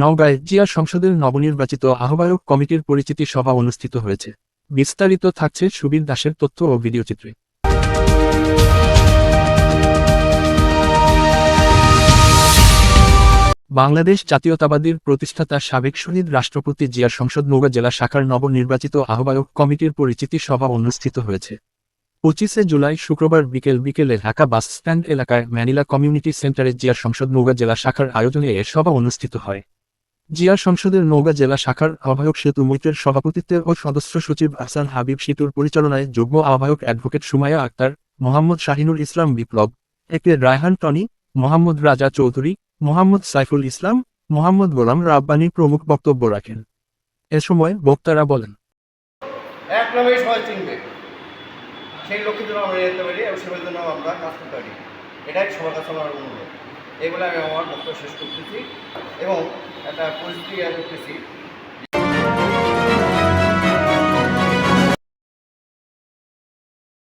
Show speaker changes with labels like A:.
A: নওগাঁয় জিয়া সংসদের নবনির্বাচিত আহ্বায়ক কমিটির পরিচিতি সভা অনুষ্ঠিত হয়েছে। বিস্তারিত থাকছে সুবীর দাসের তথ্য ও ভিডিওচিত্রে। বাংলাদেশ জাতীয়তাবাদীর প্রতিষ্ঠাতা সাবেক শহীদ রাষ্ট্রপতি জিয়ার সংসদ নৌগা জেলা শাখার নবনির্বাচিত আহ্বায়ক কমিটির পরিচিতি সভা অনুষ্ঠিত হয়েছে। পঁচিশে জুলাই শুক্রবার বিকেল বিকেলে ঢাকা বাস স্ট্যান্ড এলাকায় ম্যানিলা কমিউনিটি সেন্টারে জিয়া সংসদ নৌগা জেলা শাখার আয়োজনে এ সভা অনুষ্ঠিত হয়। জিয়া সংসদের নৌগা জেলা শাখার আহ্বায়ক সেতু মৈত্রের সভাপতিত্বে ও সদস্য সচিব আহসান হাবিব সেতুর পরিচালনায় যুগ্ম আহ্বায়ক advocate Sumaya Akter, Mohammad Shahinul Islam Biplob, A K Raihan Tony, Mohammad রাজা চৌধুরী, মোহাম্মদ সাইফুল ইসলাম, মোহাম্মদ গোলাম রাব্বানী প্রমুখ বক্তব্য রাখেন। এ সময় বক্তারা বলেন
B: সেই লক্ষ্যের জন্য আমরা যেতে পারি এবং সেটার জন্য আমরা কাজ করতে পারি। এটাই সবার কাছে আমার অনুরোধ। এগুলো আমি আমার বক্তব্য শেষ করতেছি এবং একটা পরিস্থিতি করতেছি